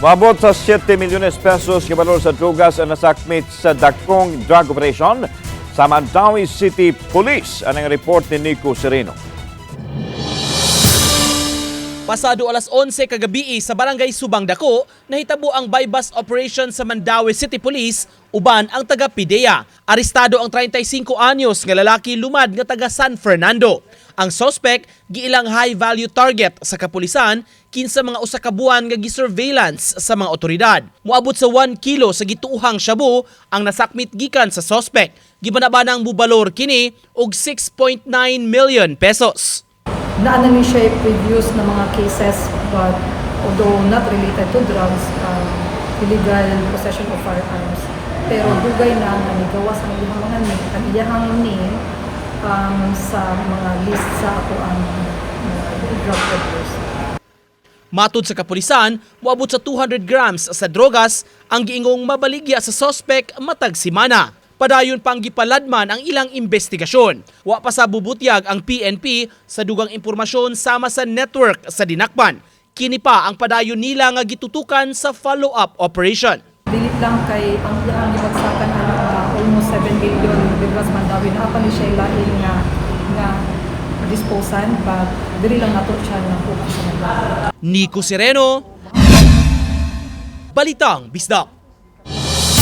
Mabot sa 7 milyones pesos kibalor sa drugas ang nasakmit sa dakong drug operation sa Mandawi City Police. Anong report ni Nico Sereno. Pasado alas 11 kagabi sa Barangay Subang Dako, nahitabo ang bypass operation sa Mandawi City Police uban ang taga PIDEA. Arestado ang 35 anyos nga lalaki lumad nga taga San Fernando. Ang suspect giilang high value target sa kapulisan kinsa mga usa ka buwan nga gisurveillance sa mga otoridad. Moabot sa 1 kilo sa gituuhang shabu ang nasakmit gikan sa suspect. Gibanabanang bubalor kini og 6.9 million pesos. Naano ni siya previous na mga cases but although not related to drugs, um, illegal possession of firearms. Pero dugay na nga nigawas ang iyang mga name, ang iyang name um, sa mga list sa ako ang uh, drug peddlers. Matod sa kapulisan, moabot sa 200 grams sa drogas ang giingong mabaligya sa sospek matag simana. Padayon pang gipaladman ang ilang investigasyon. Wa pa sa bubutyag ang PNP sa dugang impormasyon sama sa network sa dinakpan. Kini pa ang padayon nila nga gitutukan sa follow-up operation. Dilit lang kay ang iyang gibagsakan ano, uh, almost 7 billion because mandawi na pa ni siya lain nga nga disposan but diri lang nato siya na focus. Nico Sereno, Balitang Bisdak.